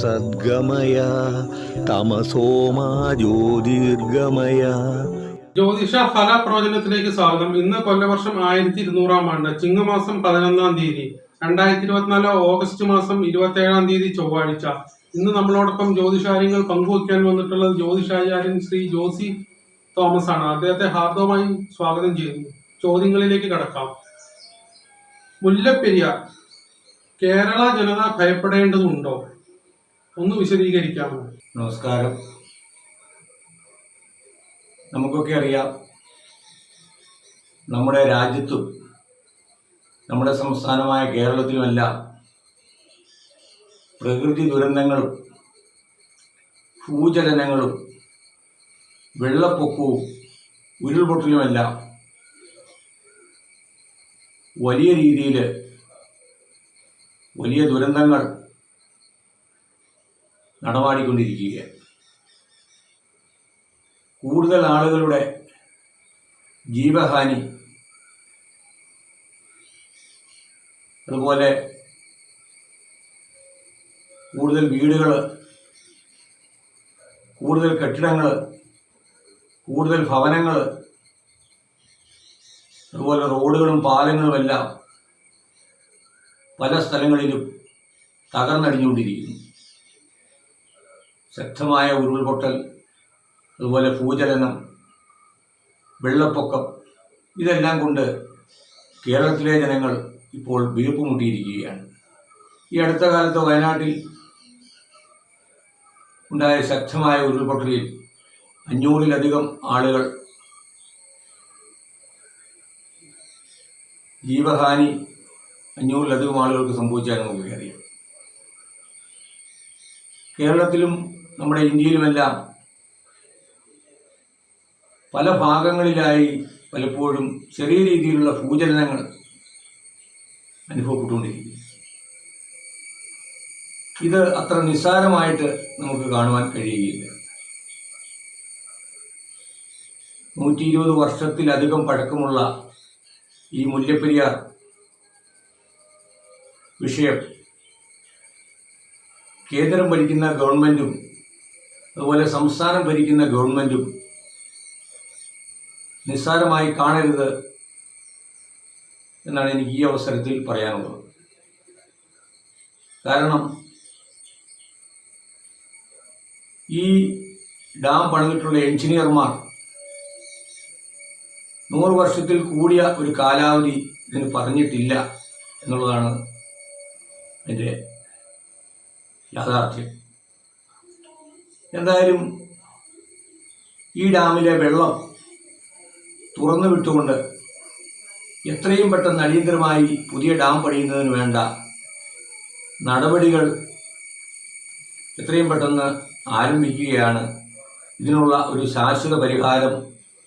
സദ്ഗമയ തമസോമാ ജ്യോതിർഗമയ. ജ്യോതിഷ ഫല പ്രവചനത്തിലേക്ക് സ്വാഗതം. ഇന്ന് കൊല്ലവർഷം ആയിരത്തി ഇരുന്നൂറാം ആണ്ട് ചിങ്ങമാസം പതിനൊന്നാം തീയതി രണ്ടായിരത്തി ഇരുപത്തിനാല് ഓഗസ്റ്റ് മാസം ഇരുപത്തി ഏഴാം തീയതി ചൊവ്വാഴ്ച. ഇന്ന് നമ്മളോടൊപ്പം ജ്യോതിഷാര്യങ്ങൾ പങ്കുവയ്ക്കാൻ വന്നിട്ടുള്ളത് ജ്യോതിഷാചാര്യൻ ശ്രീ ജോസി തോമസ് ആണ് അദ്ദേഹത്തെ ഹാർദവമായി സ്വാഗതം ചെയ്യുന്നു ചോദ്യങ്ങളിലേക്ക് കടക്കാം. മുല്ലപ്പെരിയാർ കേരള ജനത ഭയപ്പെടേണ്ടതുണ്ടോ? ഒന്ന് വിശദീകരിക്കാമോ? നമസ്കാരം. നമുക്കൊക്കെ അറിയാം നമ്മുടെ രാജ്യത്തും നമ്മുടെ സംസ്ഥാനമായ കേരളത്തിലുമെല്ലാം പ്രകൃതി ദുരന്തങ്ങളും ഭൂചലനങ്ങളും വെള്ളപ്പൊക്കവും ഉരുൾപൊട്ടലുമെല്ലാം വലിയ രീതിയിൽ വലിയ ദുരന്തങ്ങൾ നടമാടിക്കൊണ്ടിരിക്കുകയാണ് കൂടുതൽ ആളുകളുടെ ജീവഹാനി അതുപോലെ കൂടുതൽ വീടുകൾ കൂടുതൽ കെട്ടിടങ്ങൾ കൂടുതൽ ഭവനങ്ങൾ അതുപോലെ റോഡുകളും പാലങ്ങളും എല്ലാം പല സ്ഥലങ്ങളിലും തകർന്നടിഞ്ഞുകൊണ്ടിരിക്കുന്നു. ശക്തമായ ഉരുൾപൊട്ടൽ അതുപോലെ ഭൂചലനം വെള്ളപ്പൊക്കം ഇതെല്ലാം കൊണ്ട് കേരളത്തിലെ ജനങ്ങൾ ഇപ്പോൾ വീർപ്പുമുട്ടിയിരിക്കുകയാണ്. ഈ അടുത്ത കാലത്ത് വയനാട്ടിൽ ഉണ്ടായ ശക്തമായ ഉരുൾപൊട്ടലിൽ അഞ്ഞൂറിലധികം ആളുകൾ ജീവഹാനി അഞ്ഞൂറിലധികം ആളുകൾക്ക് സംഭവിച്ചാൽ നമുക്ക് അറിയാം. കേരളത്തിലും നമ്മുടെ ഇന്ത്യയിലുമെല്ലാം പല ഭാഗങ്ങളിലായി പലപ്പോഴും ചെറിയ രീതിയിലുള്ള ഭൂചലനങ്ങൾ അനുഭവപ്പെട്ടുകൊണ്ടിരിക്കുന്നു. ഇത് അത്ര നിസ്സാരമായിട്ട് നമുക്ക് കാണുവാൻ കഴിയുകയില്ല. നൂറ്റി ഇരുപത് വർഷത്തിലധികം പഴക്കമുള്ള ഈ മുല്ലപ്പെരിയാർ വിഷയം കേന്ദ്രം ഭരിക്കുന്ന ഗവൺമെന്റും അതുപോലെ സംസ്ഥാനം ഭരിക്കുന്ന ഗവൺമെന്റും നിസ്സാരമായി കാണരുത് എന്നാണ് എനിക്ക് ഈ അവസരത്തിൽ പറയാനുള്ളത്. കാരണം ഈ ഡാം പണിതിട്ടുള്ള എഞ്ചിനീയർമാർ നൂറ് വർഷത്തിൽ കൂടിയ ഒരു കാലാവധി ഇതിന് പറഞ്ഞിട്ടില്ല എന്നുള്ളതാണ് എന്റെ യാഥാർത്ഥ്യം. എന്തായാലും ഈ ഡാമിലെ വെള്ളം തുറന്നു വിട്ടുകൊണ്ട് എത്രയും പെട്ടെന്ന് അടിയന്തരമായി പുതിയ ഡാം പണിയുന്നതിന് വേണ്ട നടപടികൾ എത്രയും പെട്ടെന്ന് ആരംഭിക്കുകയാണ്. ഇതിനുള്ള ഒരു ശാശ്വത പരിഹാരം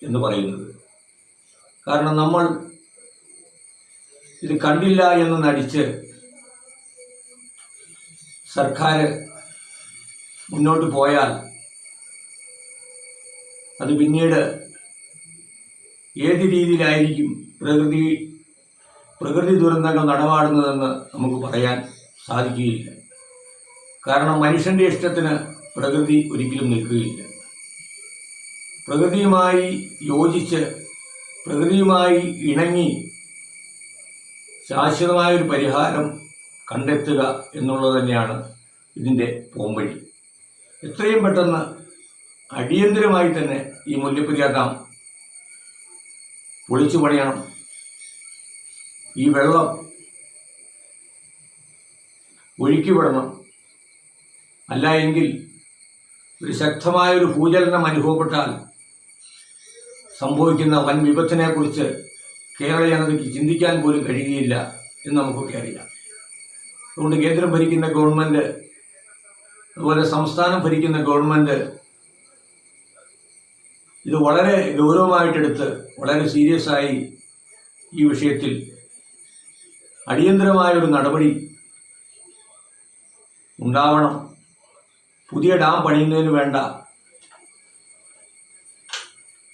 എന്ന് പറയുന്നത്. കാരണം നമ്മൾ ഇത് കണ്ടില്ല എന്ന് നടിച്ച് സർക്കാർ മുന്നോട്ട് പോയാൽ അത് പിന്നീട് ഏത് രീതിയിലായിരിക്കും പ്രകൃതി പ്രകൃതി ദുരന്തങ്ങൾ നടപാടുന്നതെന്ന് നമുക്ക് പറയാൻ സാധിക്കുകയില്ല. കാരണം മനുഷ്യന്റെ ഇഷ്ടത്തിന് പ്രകൃതി ഒരിക്കലും നിൽക്കുകയില്ല. പ്രകൃതിയുമായി യോജിച്ച് പ്രകൃതിയുമായി ഇണങ്ങി ശാശ്വതമായൊരു പരിഹാരം കണ്ടെത്തുക എന്നുള്ളത് തന്നെയാണ് ഇതിന്റെ പോംവഴി. എത്രയും പെട്ടെന്ന് അടിയന്തരമായി തന്നെ ഈ മുല്ലപ്പെരിയാർ ഡാം പൊളിച്ചു പണിയണം. ഈ വെള്ളം ഒഴുക്കി വിടണം. അല്ല എങ്കിൽ ഒരു ശക്തമായൊരു ഭൂചലനം അനുഭവപ്പെട്ടാൽ സംഭവിക്കുന്ന വൻ വിപത്തിനെ കുറിച്ച് കേരള ജനതയ്ക്ക് ചിന്തിക്കാൻ പോലും കഴിയുകയില്ല എന്ന് നമുക്കൊക്കെ അറിയാം. അതുകൊണ്ട് കേന്ദ്രം ഭരിക്കുന്ന ഗവൺമെന്റ് അതുപോലെ സംസ്ഥാനം ഭരിക്കുന്ന ഗവൺമെന്റ് ഇത് വളരെ ഗൗരവമായിട്ടെടുത്ത് വളരെ സീരിയസ് ആയി ഈ വിഷയത്തിൽ അടിയന്തരമായ ഒരു നടപടി ഉണ്ടാവണം. പുതിയ ഡാം പണിയുന്നതിന് വേണ്ട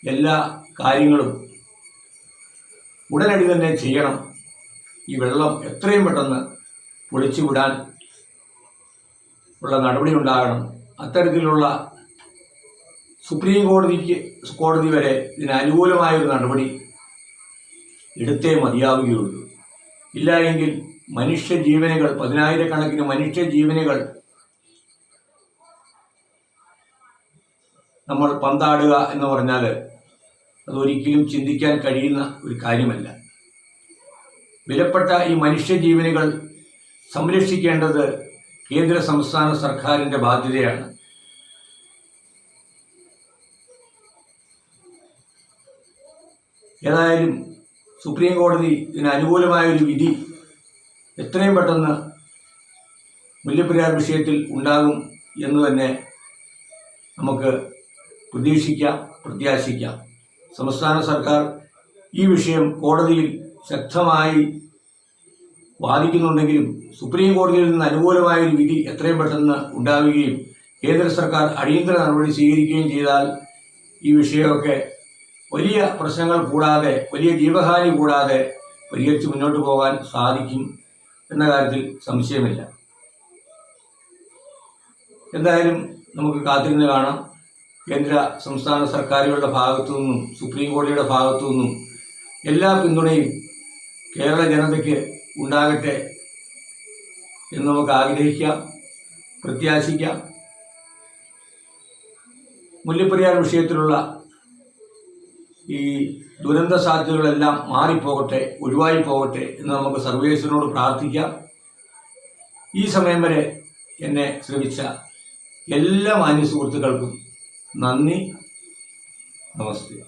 എല്ലാ കാര്യങ്ങളും ഉടനടി തന്നെ ചെയ്യണം. ഈ വെള്ളം എത്രയും പെട്ടെന്ന് പൊളിച്ചു വിടാൻ ഉള്ള നടപടി ഉണ്ടാകണം. അത്തരത്തിലുള്ള സുപ്രീം കോടതിക്ക് കോടതി വരെ ഇതിന് അനുകൂലമായ ഒരു നടപടി എടുത്തേ മതിയാവുകയുള്ളൂ. ഇല്ല എങ്കിൽ മനുഷ്യ ജീവനുകൾ പതിനായിരക്കണക്കിന് മനുഷ്യ ജീവനുകൾ നമ്മൾ പന്താടുക എന്ന് പറഞ്ഞാൽ അതൊരിക്കലും ചിന്തിക്കാൻ കഴിയുന്ന ഒരു കാര്യമല്ല. വിലപ്പെട്ട ഈ മനുഷ്യ ജീവനുകൾ സംരക്ഷിക്കേണ്ടത് കേന്ദ്ര സംസ്ഥാന സർക്കാരിന്റെ ബാധ്യതയാണ്. ഏതായാലും സുപ്രീം കോടതി ഇതിന് അനുകൂലമായ ഒരു വിധി എത്രയും പെട്ടെന്ന് മുല്ലപ്പെരിയാർ വിഷയത്തിൽ ഉണ്ടാകും എന്ന് തന്നെ നമുക്ക് പ്രതീക്ഷിക്കാം പ്രത്യാശിക്കാം. സംസ്ഥാന സർക്കാർ ഈ വിഷയം കോടതിയിൽ ശക്തമായി വാദിക്കുന്നുണ്ടെങ്കിലും സുപ്രീം കോടതിയിൽ നിന്ന് അനുകൂലമായ ഒരു വിധി എത്രയും പെട്ടെന്ന് ഉണ്ടാവുകയും കേന്ദ്ര സർക്കാർ അടിയന്തര നടപടി സ്വീകരിക്കുകയും ചെയ്താൽ ഈ വിഷയമൊക്കെ വലിയ പ്രശ്നങ്ങൾ കൂടാതെ വലിയ ജീവഹാനി കൂടാതെ പരിഹരിച്ച് മുന്നോട്ട് പോകാൻ സാധിക്കും എന്ന കാര്യത്തിൽ സംശയമില്ല. എന്തായാലും നമുക്ക് കാത്തിരുന്ന് കാണാം. കേന്ദ്ര സംസ്ഥാന സർക്കാരുകളുടെ ഭാഗത്തു നിന്നും സുപ്രീം കോടതിയുടെ ഭാഗത്തു നിന്നും എല്ലാ പിന്തുണയും കേരള ജനതയ്ക്ക് ഉണ്ടാകട്ടെ എന്ന് നമുക്ക് ആഗ്രഹിക്കാം പ്രത്യാശിക്കാം. മുല്ലപ്പെരിയാർ വിഷയത്തിലുള്ള ഈ ദുരന്ത സാധ്യതകളെല്ലാം മാറിപ്പോകട്ടെ ഒഴിവായി പോകട്ടെ എന്ന് നമുക്ക് സർവേശ്വരനോട് പ്രാർത്ഥിക്കാം. ഈ സമയം വരെ എന്നെ ശ്രമിച്ച എല്ലാ മാന്യ സുഹൃത്തുക്കൾക്കും നന്ദി. നമസ്തേ.